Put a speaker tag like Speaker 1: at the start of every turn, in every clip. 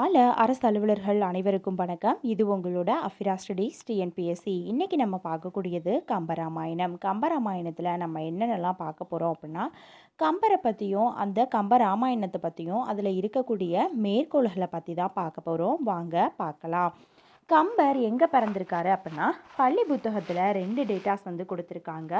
Speaker 1: பல அரசு அலுவலர்கள் அனைவருக்கும் வணக்கம். இது உங்களோட அஃபிரா ஸ்டடீஸ் டிஎன்பிஎஸ்சி. இன்றைக்கி நம்ம பார்க்கக்கூடியது கம்பராமாயணம். கம்பராமாயணத்தில் நம்ம என்னென்னலாம் பார்க்க போகிறோம் அப்படின்னா கம்பரை பற்றியும் அந்த கம்பராமாயணத்தை பற்றியும் அதில் இருக்கக்கூடிய மேற்கோள்களை பற்றி தான் பார்க்க போகிறோம் வாங்க பார்க்கலாம். கம்பர் எங்கே பிறந்திருக்காரு அப்படின்னா பள்ளி புத்தகத்தில் ரெண்டு டேட்டாஸ் வந்து கொடுத்துருக்காங்க.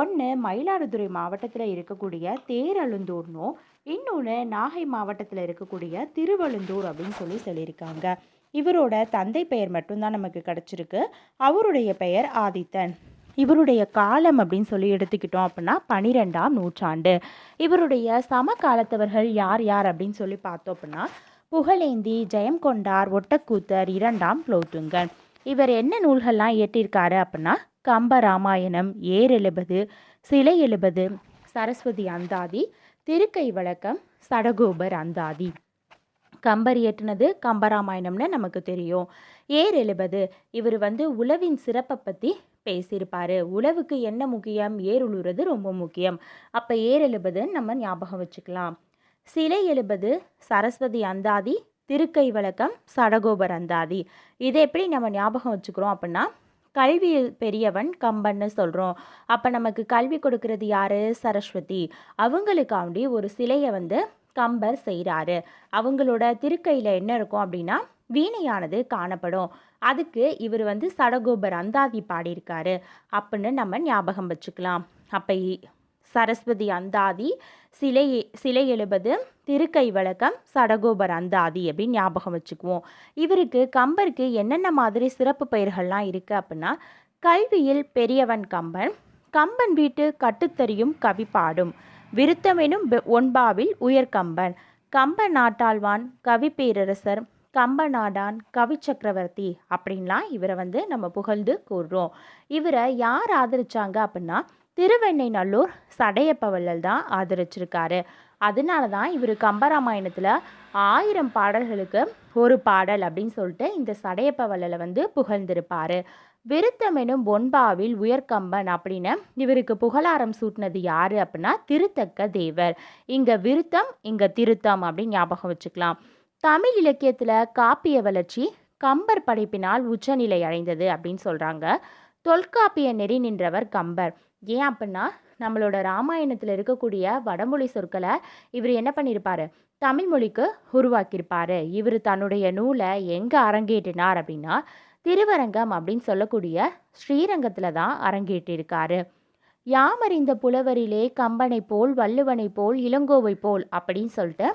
Speaker 1: ஒன்று மயிலாடுதுறை மாவட்டத்தில் இருக்கக்கூடிய தேரழுந்தூர்னும் இன்னொன்று நாகை மாவட்டத்தில் இருக்கக்கூடிய திருவழுந்தூர் அப்படின்னு சொல்லி சொல்லியிருக்காங்க. இவரோட தந்தை பெயர் மட்டும்தான் நமக்கு கிடச்சிருக்கு. அவருடைய பெயர் ஆதித்தன். இவருடைய காலம் அப்படின்னு சொல்லி எடுத்துக்கிட்டோம் அப்படின்னா பனிரெண்டாம் நூற்றாண்டு. இவருடைய சமகாலத்தவர்கள் யார் யார் அப்படின்னு சொல்லி பார்த்தோம் அப்படின்னா புகழேந்தி ஜெயம் கொண்டார் ஒட்டக்கூத்தர் இரண்டாம் குலோத்துங்கன் இவர் என்ன நூல்கள்லாம் இயற்றியிருக்காரு அப்படின்னா கம்ப ராமாயணம் ஏர் எழுபது சிலை எழுபது சரஸ்வதி அந்தாதி திருக்கை வழக்கம் சடகோபர் அந்தாதி. கம்பர் இயற்றினது கம்பராமாயணம்னு நமக்கு தெரியும். ஏர் எழுபது இவர் வந்து உழவின் சிறப்பை பற்றி பேசியிருப்பார். உழவுக்கு என்ன முக்கியம்? ஏர் உழுறது ரொம்ப முக்கியம். அப்போ ஏர் எழுபதுன்னு நம்ம ஞாபகம் வச்சுக்கலாம். சிலை எழுபது சரஸ்வதி அந்தாதி திருக்கை வழக்கம் சடகோபர் அந்தாதி. இதை எப்படி நம்ம ஞாபகம் வச்சுக்கிறோம் அப்படின்னா கல்வி பெரியவன் கம்பன்னு சொல்கிறோம் அப்போ நமக்கு கல்வி கொடுக்கறது யார்? சரஸ்வதி. அவங்களுக்காண்டி ஒரு சிலையை வந்து கம்பர் செய்கிறாரு அவங்களோட திருக்கையில் என்ன இருக்கும் அப்படின்னா வீணையானது காணப்படும். அதுக்கு இவர் வந்து சடகோபர் அந்தாதி பாடியிருக்காரு. அப்படின்னு நம்ம ஞாபகம் வச்சுக்கலாம். அப்போ சரஸ்வதி அந்தாதி சிலை சிலை எழுபது திருக்கை வழக்கம் சடகோபர் அந்தாதி அப்படின்னு ஞாபகம் வச்சுக்குவோம். இவருக்கு கம்பருக்கு என்னென்ன மாதிரி சிறப்பு பெயர்கள்லாம் இருக்குது அப்படின்னா கல்வியில் பெரியவன் கம்பன் கம்பன் வீட்டு கட்டுத்தறியும் கவி பாடும் விருத்தமெனும் ஒன்பாவில் உயர்கம்பன் கம்ப நாட்டாழ்வான் கவி பேரரசர் கம்ப நாடான் கவி சக்கரவர்த்தி அப்படின்லாம் இவரை வந்து நம்ம புகழ்ந்து கூறுறோம். இவரை யார் ஆதரிச்சாங்க அப்படின்னா திருவெண்ணை நல்லூர் சடையப்பவள்ளல் தான் ஆதரிச்சிருக்காரு. அதனால தான் இவர் கம்பராமாயணத்தில் ஆயிரம் பாடல்களுக்கு ஒரு பாடல் அப்படின்னு சொல்லிட்டு இந்த சடையப்பவள்ளலை வந்து புகழ்ந்திருப்பார். விருத்தம் எனும் பொன்பாவில் உயர்கம்பன் அப்படின்னு இவருக்கு புகழாரம் சூட்டினது யாரு அப்படின்னா திருத்தக்க தேவர். இங்கே விருத்தம் இங்கே திருத்தம் அப்படின்னு ஞாபகம் வச்சுக்கலாம். தமிழ் இலக்கியத்தில் காப்பிய வளர்ச்சி கம்பர் படைப்பினால் உச்சநிலை அடைந்தது அப்படின்னு சொல்கிறாங்க தொல்காப்பிய நெறி நின்றவர் கம்பர். ஏன் அப்படின்னா நம்மளோட ராமாயணத்தில் இருக்கக்கூடிய வடமொழி சொற்களை இவர் என்ன பண்ணியிருப்பார் தமிழ் மொழிக்கு உருவாக்கியிருப்பார் இவர் தன்னுடைய நூலை எங்கே அரங்கேற்றினார் அப்படின்னா திருவரங்கம் அப்படின்னு சொல்லக்கூடிய ஸ்ரீரங்கத்தில் தான் அரங்கேற்றிருக்காரு. யாமறிந்த புலவரிலே கம்பனை போல் வள்ளுவனை போல் இளங்கோவை போல் அப்படின்னு சொல்லிட்டு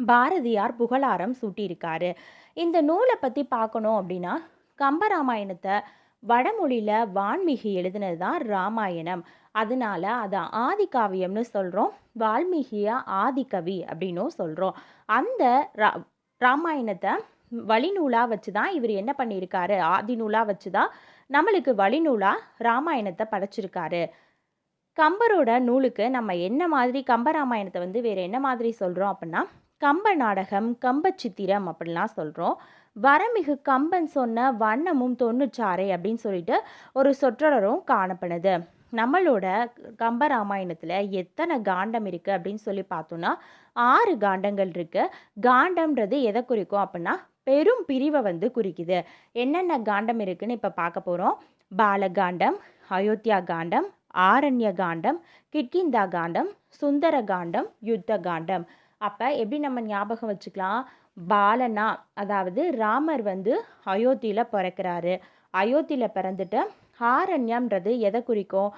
Speaker 1: பாரதியார் புகழாரம் சூட்டியிருக்காரு. இந்த நூலை பற்றி பார்க்கணும் அப்படின்னா கம்பராமாயணத்தை வடமொழியில் வான்மீகி எழுதினது தான் ராமாயணம். அதனால அதை ஆதிகாவியம்னு சொல்கிறோம் வால்மீகிய ஆதிகவி அப்படின்னும் சொல்கிறோம் அந்த ரா ராமாயணத்தை வழிநூலாக வச்சு தான் இவர் என்ன பண்ணியிருக்காரு? ஆதி நூலாக வச்சு தான் நம்மளுக்கு வழிநூலாக ராமாயணத்தை படைச்சிருக்காரு. கம்பரோட நூலுக்கு நம்ம என்ன மாதிரி கம்பராமாயணத்தை வந்து வேறு என்ன மாதிரி சொல்கிறோம் அப்படின்னா கம்ப நாடகம் கம்ப சித்திரம் அப்படின்லாம் சொல்கிறோம் வரமிகு கம்பன் சொன்ன வண்ணமும் தொன்னுச்சாறை அப்படின்னு சொல்லிட்டு ஒரு சொற்றொடரும் காணப்படுது. நம்மளோட கம்பராமாயணத்தில் எத்தனை காண்டம் இருக்குது அப்படின்னு சொல்லி பார்த்தோன்னா ஆறு காண்டங்கள் இருக்குது காண்டம்ன்றது எதை குறிக்கும் அப்படின்னா பெரும் பிரிவை வந்து குறிக்குது. என்னென்ன காண்டம் இருக்குன்னு இப்போ பார்க்க போகிறோம் பாலகாண்டம் அயோத்தியா காண்டம் ஆரண்ய காண்டம் கிட்கிந்தா காண்டம் சுந்தர காண்டம் யுத்த காண்டம். அப்போ எப்படி நம்ம ஞாபகம் வச்சுக்கலாம்? பாலனா அதாவது ராமர் வந்து அயோத்தியில் பிறக்கிறாரு. அயோத்தியில் பிறந்துட்டு ஆரண்யம்ன்றது எதை குறிக்கும்?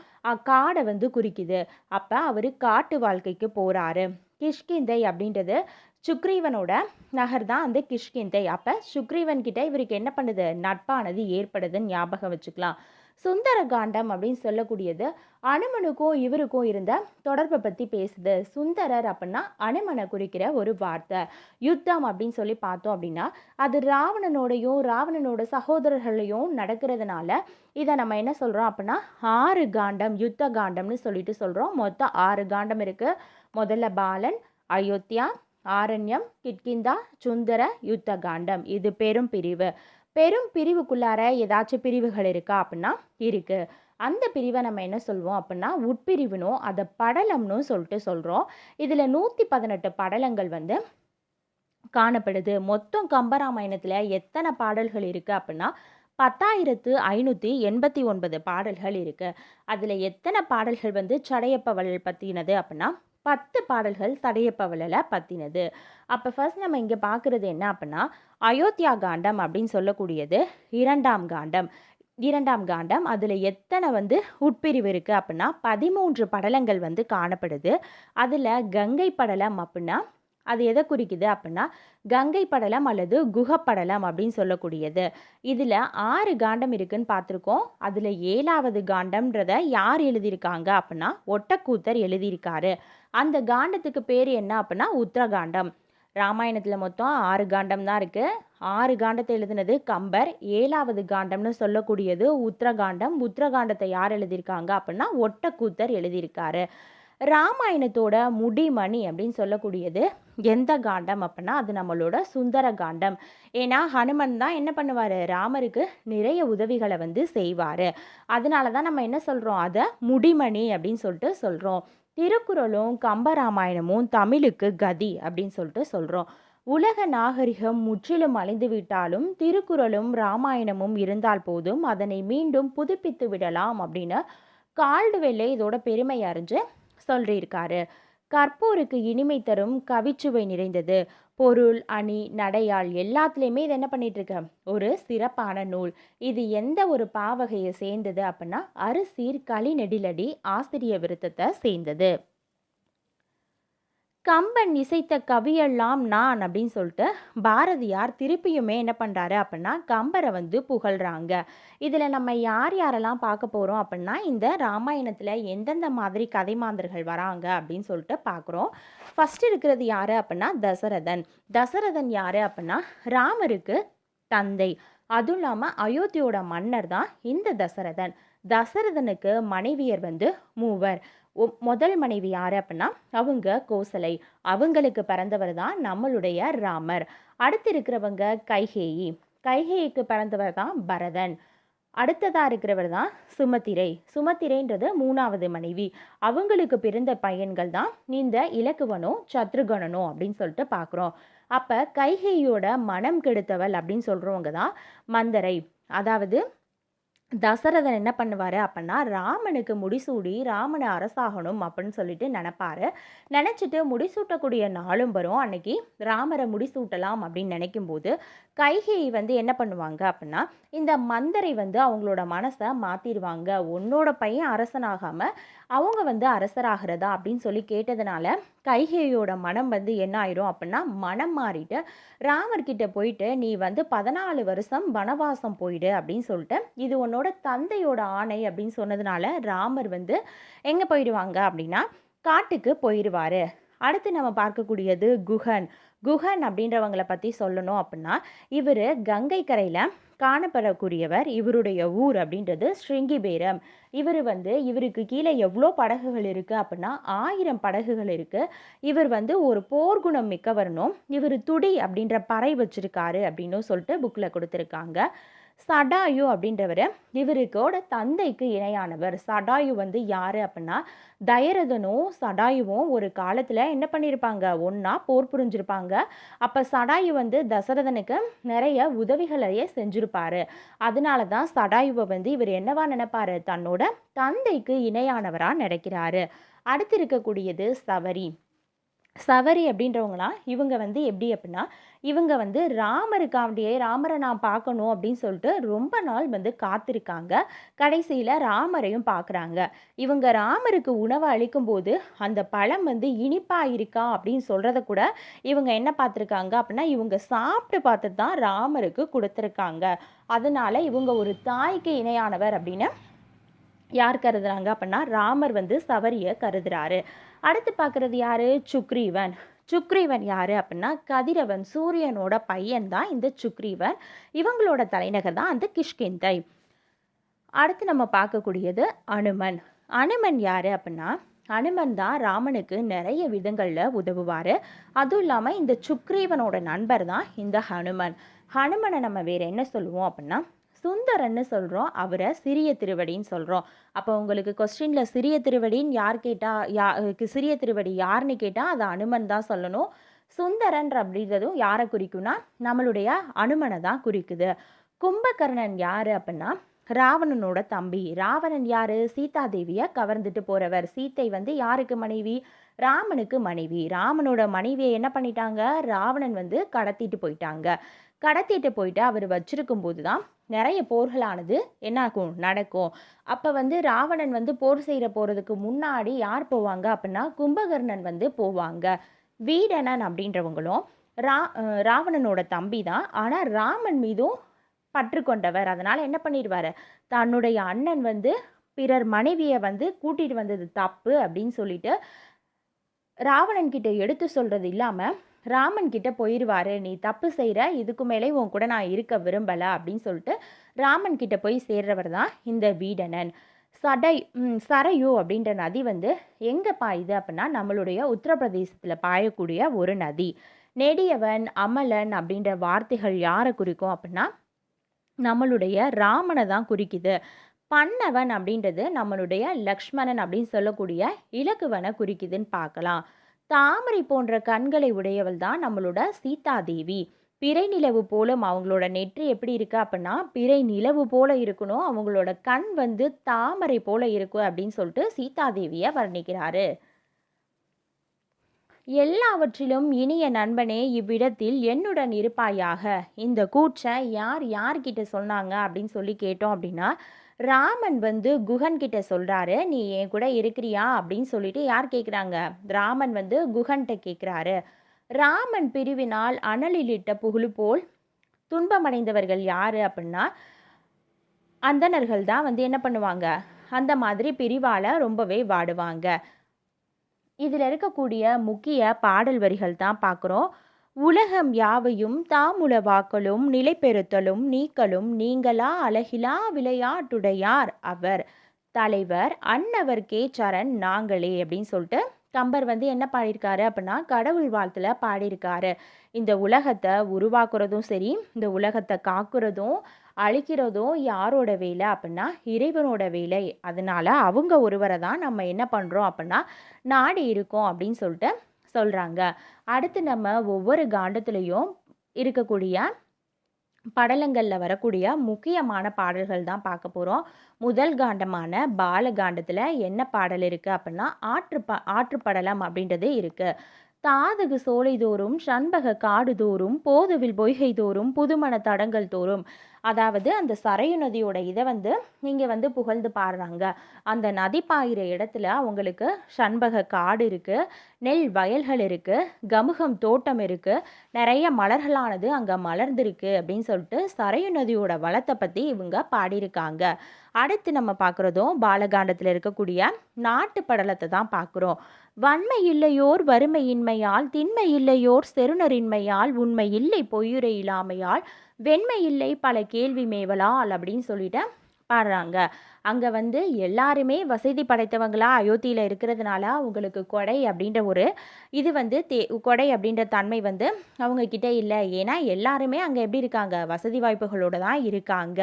Speaker 1: காடை வந்து குறிக்குது. அப்போ அவர் காட்டு வாழ்க்கைக்கு போகிறாரு கிஷ்கிந்தை அப்படின்றது சுக்ரீவனோட நகர் தான் அந்த கிஷ்கிந்தை. அப்போ சுக்ரீவன் கிட்ட இவருக்கு என்ன பண்ணுது? நட்பானது ஏற்படுதுன்னு ஞாபகம் வச்சுக்கலாம். சுந்தர காண்டம் அப்படின்னு சொல்லக்கூடியது. அனுமனுக்கும் இவருக்கும் இருந்த தொடர்பை பற்றி பேசுது. சுந்தரர் அப்படின்னா அனுமனை குறிக்கிற ஒரு வார்த்தை. யுத்தம் அப்படின்னு சொல்லி பார்த்தோம் அப்படின்னா அது ராவணனோடையும் ராவணனோட சகோதரர்களையும் நடக்கிறதுனால இதை நம்ம என்ன சொல்கிறோம் அப்படின்னா ஆறு காண்டம் யுத்த காண்டம்னு சொல்லிட்டு சொல்கிறோம் மொத்தம் ஆறு காண்டம் இருக்குது முதல்ல பாலன் அயோத்தியா ஆரண்யம் கிட்கிந்தா சுந்தர யுத்த காண்டம். இது பெரும் பிரிவு. பெரும் பிரிவுக்குள்ளார ஏதாச்சும் பிரிவுகள் இருக்கா அப்படின்னா இருக்குது அந்த பிரிவை நம்ம என்ன சொல்வோம் அப்படின்னா உட்பிரிவுனும் அதை படலம்னு சொல்லிட்டு சொல்கிறோம் இதில் நூற்றி பதினெட்டு படலங்கள் வந்து காணப்படுது. மொத்தம் கம்பராமாயணத்தில் எத்தனை பாடல்கள் இருக்குது அப்படின்னா பத்தாயிரத்து ஐநூற்றி எண்பத்தி ஒன்பது பாடல்கள் இருக்குது அதில் எத்தனை பாடல்கள் வந்து சடையப்பவள் பற்றினது அப்படின்னா பத்து பாடல்கள் தடையப்பவலில் பற்றினது அப்போ ஃபர்ஸ்ட் நம்ம இங்கே பார்க்குறது என்ன அப்படின்னா அயோத்தியா காண்டம் அப்படின்னு சொல்லக்கூடியது இரண்டாம் காண்டம். இரண்டாம் காண்டம் அதில் எத்தனை வந்து உட்பிரிவு இருக்குது அப்படின்னா பதிமூன்று படலங்கள் வந்து காணப்படுது. அதில் கங்கை படலம் அப்படின்னா அது எதை குறிக்குது அப்படின்னா கங்கை படலம் அல்லது குகப்படலம் அப்படின்னு சொல்லக்கூடியது. இதில் ஆறு காண்டம் இருக்குன்னு பார்த்துருக்கோம். அதில் ஏழாவது காண்டம்ன்றத யார் எழுதியிருக்காங்க அப்படின்னா ஒட்டக்கூத்தர் எழுதியிருக்காரு. அந்த காண்டத்துக்கு பேர் என்ன அப்படின்னா உத்தரகாண்டம். ராமாயணத்தில் மொத்தம் ஆறு காண்டம் தான் இருக்குது ஆறு காண்டத்தை எழுதினது கம்பர். ஏழாவது காண்டம்னு சொல்லக்கூடியது உத்தரகாண்டம். உத்தரகாண்டத்தை யார் எழுதியிருக்காங்க அப்படின்னா ஒட்டக்கூத்தர் எழுதியிருக்காரு. ராமாயணத்தோட முடிமணி அப்படின்னு சொல்லக்கூடியது எந்த காண்டம் அப்படின்னா அது நம்மளோட சுந்தர காண்டம். ஏன்னா ஹனுமன் தான் என்ன பண்ணுவார்? ராமருக்கு நிறைய உதவிகளை வந்து செய்வார். அதனால தான் நம்ம என்ன சொல்கிறோம் அதை முடிமணி அப்படின்னு சொல்லிட்டு சொல்கிறோம் திருக்குறளும் கம்பராமாயணமும் தமிழுக்கு கதி அப்படின்னு சொல்லிட்டு சொல்கிறோம் உலக நாகரிகம் முற்றிலும் அழிந்து விட்டாலும் திருக்குறளும் ராமாயணமும் இருந்தால் போதும் அதனை மீண்டும் புதுப்பித்து விடலாம் அப்படின்னு கால்டுவெல்லே இதோட பெருமை அறிஞ்சு சொல்லியிருக்காரு. கற்போருக்கு இனிமை தரும் கவிச்சுவை நிறைந்தது. பொருள் அணி நடையாள் எல்லாத்துலேயுமே இது என்ன பண்ணிட்டு இருக்க ஒரு சிறப்பான நூல். இது எந்த ஒரு பாவகையை சேர்ந்தது அப்படின்னா அரிசீர் களி நெடிலடி ஆசிரிய விருத்தத்தை சேர்ந்தது. கம்பன் இசைத்த கவியெல்லாம் நான் அப்படின்னு சொல்லிட்டு பாரதியார் திருப்பியுமே என்ன பண்ணுறாரு அப்படின்னா கம்பரை வந்து புகழ்கிறாங்க இதில் நம்ம யார் யாரெல்லாம் பார்க்க போகிறோம் அப்படின்னா இந்த ராமாயணத்தில் எந்தெந்த மாதிரி கதை மாந்தர்கள் வராங்க அப்படின்னு சொல்லிட்டு பார்க்குறோம். ஃபஸ்ட் இருக்கிறது யார் அப்படின்னா தசரதன். தசரதன் யார் அப்படின்னா ராமருக்கு தந்தை. அதுவும் இல்லாமல் அயோத்தியோட மன்னர் தான் இந்த தசரதன். தசரதனுக்கு மனைவியர் வந்து மூவர். முதல் மனைவி யார் அப்படின்னா அவங்க கோசலை. அவங்களுக்கு பிறந்தவர் தான் நம்மளுடைய ராமர். அடுத்து இருக்கிறவங்க கைகேயி. கைகேயிக்கு பிறந்தவர் தான் பரதன். அடுத்ததாக இருக்கிறவர் தான் சுமத்திரை. சுமத்திரைன்றது மூணாவது மனைவி. அவங்களுக்கு பிறந்த பையன்கள் தான் இந்த இலக்குவனும் சத்ருகணனும் அப்படின்னு சொல்லிட்டு பார்க்குறோம் அப்போ கைகேயோட மனம் கெடுத்தவள் அப்படின்னு சொல்கிறவங்க தான் மந்தரை. அதாவது தசரதன் என்ன பண்ணுவார் அப்படின்னா ராமனுக்கு முடிசூடி ராமனை அரசாகணும் அப்படின்னு சொல்லிட்டு நினப்பாரு. நினச்சிட்டு முடிசூட்டக்கூடிய நாளும் வரும். அன்னைக்கு ராமரை முடிசூட்டலாம் அப்படின்னு நினைக்கும் போது கைகேயி வந்து என்ன பண்ணுவாங்க அப்படின்னா இந்த மந்தரை வந்து அவங்களோட மனசை மாற்றிடுவாங்க உன்னோட பையன் அரசனாகாமல் அவங்க வந்து அரசராகிறதா அப்படின்னு சொல்லி கேட்டதுனால கைகேயோட மனம் வந்து என்ன ஆயிரும் அப்படின்னா மனம் மாறிட்டு ராமர்கிட்ட போயிட்டு நீ வந்து பதினாலு வருஷம் வனவாசம் போயிடு அப்படின்னு சொல்லிட்டு இது உன்னோட தந்தையோட ஆணை அப்படின்னு சொன்னதுனால ராமர் வந்து எங்கே போயிடுவாங்க அப்படின்னா காட்டுக்கு போயிடுவார் அடுத்து நம்ம பார்க்கக்கூடியது குஹன் குஹன் அப்படின்றவங்களை பற்றி சொல்லணும் அப்படின்னா இவர் கங்கை கரையில் காணப்படக்கூடியவர் இவருடைய ஊர் அப்படின்றது ஸ்ருங்கிபேரம். இவர் வந்து இவருக்கு கீழே எவ்வளோ படகுகள் இருக்குது அப்படின்னா ஆயிரம் படகுகள் இருக்குது இவர் வந்து ஒரு போர்க்குணம் மிக்கவர்னும் இவர் துடி அப்படின்ற பறை வச்சிருக்காரு அப்படின்னும் சொல்லிட்டு புக்கில் கொடுத்துருக்காங்க. சடாயு அப்படின்றவர் இவருக்கோட தந்தைக்கு இணையானவர். சடாயு வந்து யார் அப்படின்னா தயரதனும் சடாயுவும் ஒரு காலத்தில் என்ன பண்ணியிருப்பாங்க ஒன்றா போர் புரிஞ்சிருப்பாங்க. அப்போ சடாயு வந்து தசரதனுக்கு நிறைய உதவிகளையே செஞ்சுருப்பாரு. அதனால தான் சடாயுவை வந்து இவர் என்னவா நினைப்பாரு? தன்னோட தந்தைக்கு இணையானவராக நினைக்கிறாரு. அடுத்து இருக்கக்கூடியது சவரி. சவரி அப்படின்றவங்களாம் இவங்க வந்து எப்படி அப்படின்னா இவங்க வந்து ராமருக்காண்டியே ராமரை நான் பார்க்கணும் அப்படின்னு சொல்லிட்டு ரொம்ப நாள் வந்து காத்திருக்காங்க. கடைசியில் ராமரையும் பார்க்குறாங்க. இவங்க ராமருக்கு உணவு அளிக்கும்போது அந்த பழம் வந்து இனிப்பாக இருக்கா அப்படின்னு சொல்கிறத கூட இவங்க என்ன பார்த்துருக்காங்க அப்படின்னா இவங்க சாப்பிட்டு பார்த்து தான் ராமருக்கு கொடுத்துருக்காங்க. அதனால இவங்க ஒரு தாய்க்கு இணையானவர் அப்படின்னு யார் கருதுறாங்க அப்படின்னா ராமர் வந்து சவரியை கருதுறாரு. அடுத்து பார்க்குறது யார்? சுக்ரீவன். சுக்ரீவன் யார் அப்படின்னா கதிரவன் சூரியனோட பையன் தான் இந்த சுக்ரீவன். இவங்களோட தலைநகர் தான் அந்த கிஷ்கிந்தை. அடுத்து நம்ம பார்க்கக்கூடியது அனுமன். அனுமன் யார் அப்படின்னா அனுமன் தான் ராமனுக்கு நிறைய விதங்களில் உதவுவார். அதுவும் இல்லாமல் இந்த சுக்ரீவனோட நண்பர் தான் இந்த ஹனுமன். ஹனுமனை நம்ம வேறு என்ன சொல்லுவோம் அப்படின்னா சுந்தரன்னு சொல்கிறோம் அவரை சிறிய திருவடின்னு சொல்கிறோம் அப்போ உங்களுக்கு கொஸ்டினில் சிறிய திருவடின்னு யார் கேட்டால் யா சிறிய திருவடி யாருன்னு கேட்டால் அது அனுமன் தான் சொல்லணும். சுந்தரன் அப்படின்றதும் யாரை குறிக்கும்னா நம்மளுடைய அனுமனை தான் குறிக்குது. கும்பகர்ணன் யார் அப்படின்னா ராவணனோட தம்பி. ராவணன் யாரு? சீதாதேவியை கவர்ந்துட்டு போறவர். சீத்தை வந்து யாருக்கு மனைவி? ராமனுக்கு மனைவி. ராமனோட மனைவியை என்ன பண்ணிட்டாங்க? ராவணன் வந்து கடத்திட்டு போயிட்டாங்க. கடத்திட்டு போயிட்டு அவர் வச்சிருக்கும் போது தான் நிறைய போர்களானது என்னாகும்? நடக்கும். அப்போ வந்து ராவணன் வந்து போர் செய்கிற போகிறதுக்கு முன்னாடி யார் போவாங்க அப்படின்னா கும்பகர்ணன் வந்து போவாங்க. வீடனன் அப்படின்றவங்களும் ரா ராவணனோட தம்பி தான் ஆனால் ராமன் மீதும் பற்று கொண்டவர். அதனால் என்ன பண்ணிடுவார்? தன்னுடைய அண்ணன் வந்து பிறர் மனைவியை வந்து கூட்டிகிட்டு வந்தது தப்பு அப்படின்னு சொல்லிட்டு ராவணன் கிட்ட எடுத்து சொல்கிறது இல்லாமல் ராமன் கிட்ட போயிடுவாரு நீ தப்பு செய்கிற இதுக்கு மேலே உன் கூட நான் இருக்க விரும்பலை அப்படின்னு சொல்லிட்டு ராமன் கிட்ட போய் சேர்றவர் தான் இந்த வீடனன். சடை ம், சரையு அப்படின்ற நதி வந்து எங்கே பாயுது அப்படின்னா நம்மளுடைய உத்தரப்பிரதேசத்தில் பாயக்கூடிய ஒரு நதி. நெடியவன் அமலன் அப்படின்ற வார்த்தைகள் யாரை குறிக்கும் அப்படின்னா நம்மளுடைய ராமனை தான் குறிக்குது. பன்னவன் அப்படின்றது நம்மளுடைய லக்ஷ்மணன் அப்படின்னு சொல்லக்கூடிய இலக்குவனை குறிக்குதுன்னு பார்க்கலாம். தாமரை போன்ற கண்களை உடையவள் தான் நம்மளோட சீதாதேவி. பிறை நிலவு போலும் அவங்களோட நெற்றி எப்படி இருக்கு அப்படின்னா பிறை நிலவு போல இருக்கணும். அவங்களோட கண் வந்து தாமரை போல இருக்கும் அப்படின்னு சொல்லிட்டு சீதாதேவியை வர்ணிக்கிறாரு. எல்லாவற்றிலும் இனிய நண்பனே இவ்விடத்தில் என்னுடன் இருப்பாயாக? இந்த கூற்றை யார் யார்கிட்ட சொன்னாங்க அப்படின்னு சொல்லி கேட்டோம் அப்படின்னா ராமன் வந்து குகன் கிட்ட சொல்கிறாரு நீ என் கூட இருக்கிறியா? அப்படின்னு சொல்லிட்டு யார் கேட்குறாங்க ராமன் வந்து குகன்கிட்ட கேட்குறாரு ராமன் பிரிவினால் அனலிலிட்ட புகழு போல் துன்பமடைந்தவர்கள் யார் அப்படின்னா அந்தணர்கள் தான் வந்து என்ன பண்ணுவாங்க? அந்த மாதிரி பிரிவால் ரொம்பவே வாடுவாங்க. இதில் இருக்கக்கூடிய முக்கிய பாடல் வரிகள் தான் பார்க்குறோம் உலகம் யாவையும் தாமுளவாக்கலும் நிலைபெறுத்தலும் நீக்கலும் நீங்களா அழகிலா விளையாட்டுடையார் அவர். தலைவர் அன்னவர் கே சரண் நாங்களே அப்படின்னு சொல்லிட்டு கம்பர் வந்து என்ன பாடியிருக்காரு அப்படின்னா கடவுள் வாழ்த்துல பாடியிருக்காரு. இந்த உலகத்தை உருவாக்குறதும் சரி இந்த உலகத்தை காக்குறதும் அழிக்கிறதும் யாரோட வேலை அப்படின்னா இறைவனோட வேலை. அதனால அவங்க ஒருவரை தான் நம்ம என்ன பண்ணுறோம் அப்படின்னா நாடி இருக்கோம் அப்படின்னு சொல்லிட்டு சொல்கிறாங்க அடுத்து நம்ம ஒவ்வொரு காண்டத்துலேயும் இருக்கக்கூடிய படலங்களில் வரக்கூடிய முக்கியமான பாடல்கள் தான் பார்க்க போகிறோம் முதல் காண்டமான பாலகாண்டத்தில் என்ன பாடல் இருக்குது அப்படின்னா ஆற்று ப ஆற்றுப்படலம் அப்படின்றது இருக்குது தாதகு சோலை தோறும் சண்பக காடு தோறும் போதுவில் பொய்கை தோறும் புதுமண தடங்கள் தோறும் அதாவது அந்த சரையு நதியோட இதை வந்து இங்கே வந்து புகழ்ந்து பாடுறாங்க. அந்த நதி பாயிற இடத்துல அவங்களுக்கு சண்பக காடு இருக்குது நெல் வயல்கள் இருக்குது கமுகம் தோட்டம் இருக்குது நிறைய மலர்களானது அங்கே மலர்ந்திருக்கு அப்படின்னு சொல்லிட்டு சரையு நதியோட வளத்தை பற்றி இவங்க பாடியிருக்காங்க. அடுத்து நம்ம பார்க்குறதும் பாலகாண்டத்தில் இருக்கக்கூடிய நாட்டு படலத்தை தான் பார்க்குறோம். வன்மை இல்லையோர் வறுமையின்மையால் திண்மை இல்லையோர் செருணரின்மையால் உண்மை இல்லை பொய்யுரை இல்லாமையால் வெண்மை இல்லை பல கேள்வி மேவலால் அப்படின்னு சொல்லிட்டு பாடுறாங்க. அங்கே வந்து எல்லாருமே வசதி படைத்தவங்களா அயோத்தியில் இருக்கிறதுனால அவங்களுக்கு கொடை அப்படின்ற ஒரு இது வந்து தே கொடை அப்படின்ற தன்மை வந்து அவங்கக்கிட்ட இல்லை. ஏன்னா எல்லாருமே அங்கே எப்படி இருக்காங்க? வசதி வாய்ப்புகளோடு தான் இருக்காங்க.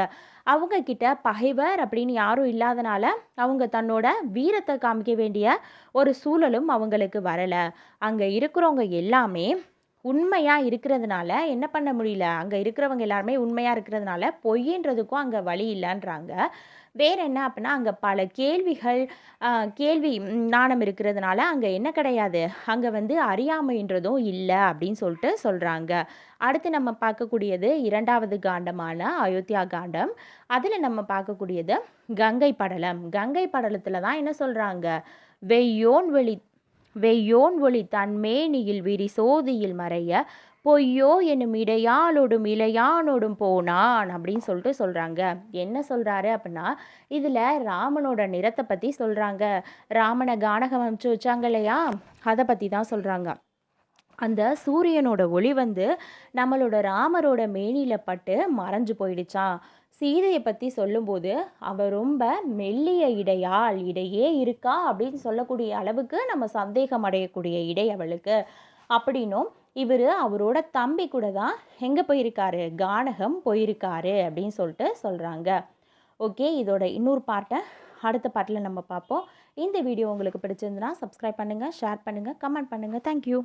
Speaker 1: அவங்கக்கிட்ட பகைவர் அப்படின்னு யாரும் இல்லாதனால அவங்க தன்னோட வீரத்தை காமிக்க வேண்டிய ஒரு சூழலும் அவங்களுக்கு வரலை. அங்கே இருக்கிறவங்க எல்லாமே உண்மையாக இருக்கிறதுனால என்ன பண்ண முடியல? அங்கே இருக்கிறவங்க எல்லாருமே உண்மையாக இருக்கிறதுனால பொய்ன்றதுக்கும் அங்கே வழி இல்லைன்றாங்க. வேற என்ன அப்படின்னா அங்கே பல கேள்விகள் ஆஹ், கேள்வி ம், நாணம் இருக்கிறதுனால அங்கே என்ன கிடையாது? அங்கே வந்து அறியாமைன்றதும் இல்லை அப்படின்னு சொல்லிட்டு சொல்கிறாங்க அடுத்து நம்ம பார்க்கக்கூடியது இரண்டாவது காண்டமான அயோத்தியா காண்டம். அதில் நம்ம பார்க்கக்கூடியது கங்கை படலம். கங்கை படலத்தில் தான் என்ன சொல்கிறாங்க வெய்யோன் வெளி வெய்யோன் ஒளி தன்மேனியில் விரி சோதியில் மறைய பொய்யோ என்னும் இடையாளோடும் இளையானோடும் போனான் அப்படின்னு சொல்லிட்டு சொல்கிறாங்க என்ன சொல்கிறாரு அப்படின்னா இதில் ராமனோட நிறத்தை பற்றி சொல்கிறாங்க ராமனை கானகம் அமைச்சு வச்சாங்க இல்லையா? அதை பற்றி தான் சொல்கிறாங்க அந்த சூரியனோட ஒளி வந்து நம்மளோட ராமரோட மேனியில் பட்டு மறைஞ்சு போயிடுச்சான் சீதையை பற்றி சொல்லும்போது அவள் ரொம்ப மெல்லிய இடையாள் இடையே இருக்கா? அப்படின்னு சொல்லக்கூடிய அளவுக்கு நம்ம சந்தேகம் அடையக்கூடிய இடை அவளுக்கு. அப்படின்னும் இவர் அவரோட தம்பி கூட தான் எங்கே போயிருக்காரு? கானகம் போயிருக்காரு அப்படின்னு சொல்லிட்டு சொல்கிறாங்க ஓகே இதோட இன்னொரு பார்ட்டை அடுத்த பார்ட்டில் நம்ம பார்ப்போம். இந்த வீடியோ உங்களுக்கு பிடிச்சிருந்துன்னா சப்ஸ்கிரைப் பண்ணுங்கள் ஷேர் பண்ணுங்கள் கமெண்ட் பண்ணுங்கள் தேங்க்யூ